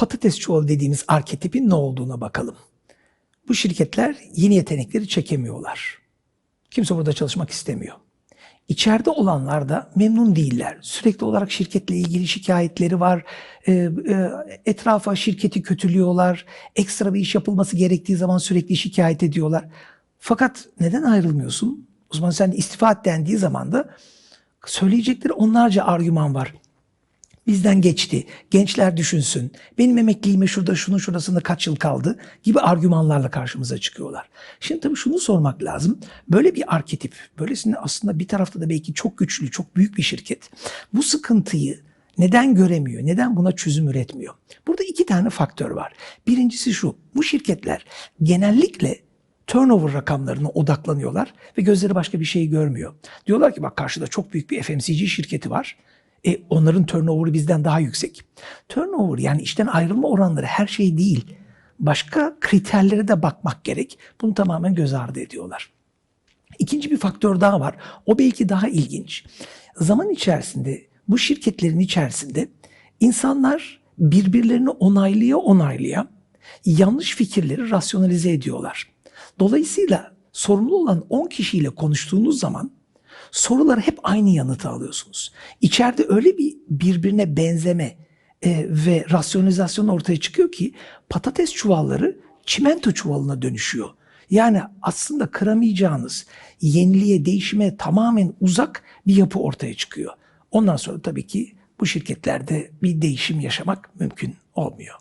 patates çuvalı dediğimiz arketipin ne olduğuna bakalım. Bu şirketler yeni yetenekleri çekemiyorlar. Kimse burada çalışmak istemiyor. İçeride olanlar da memnun değiller. Sürekli olarak şirketle ilgili şikayetleri var. Ee, e, etrafa şirketi kötülüyorlar. Ekstra bir iş yapılması gerektiği zaman sürekli şikayet ediyorlar. Fakat neden ayrılmıyorsun? O zaman sen istifa et dendiği zaman da söyleyecekleri onlarca argüman var. Bizden geçti. Gençler düşünsün. Benim emekliliğime şurada şunun şurasında kaç yıl kaldı gibi argümanlarla karşımıza çıkıyorlar. Şimdi tabii şunu sormak lazım. Böyle bir arketip, böylesine aslında bir tarafta da belki çok güçlü, çok büyük bir şirket. Bu sıkıntıyı neden göremiyor? Neden buna çözüm üretmiyor? Burada iki tane faktör var. Birincisi şu. Bu şirketler genellikle turnover rakamlarına odaklanıyorlar ve gözleri başka bir şey görmüyor. Diyorlar ki bak karşıda çok büyük bir FMCG şirketi var. E, onların turnover'ı bizden daha yüksek. Turnover yani işten ayrılma oranları her şey değil. Başka kriterlere de bakmak gerek. Bunu tamamen göz ardı ediyorlar. İkinci bir faktör daha var. O belki daha ilginç. Zaman içerisinde bu şirketlerin içerisinde insanlar birbirlerini onaylaya onaylaya yanlış fikirleri rasyonalize ediyorlar. Dolayısıyla sorumlu olan 10 kişiyle konuştuğunuz zaman sorulara hep aynı yanıtı alıyorsunuz. İçeride öyle bir birbirine benzeme e, ve rasyonalizasyon ortaya çıkıyor ki patates çuvalları çimento çuvalına dönüşüyor. Yani aslında kıramayacağınız yeniliğe, değişime tamamen uzak bir yapı ortaya çıkıyor. Ondan sonra tabii ki bu şirketlerde bir değişim yaşamak mümkün olmuyor.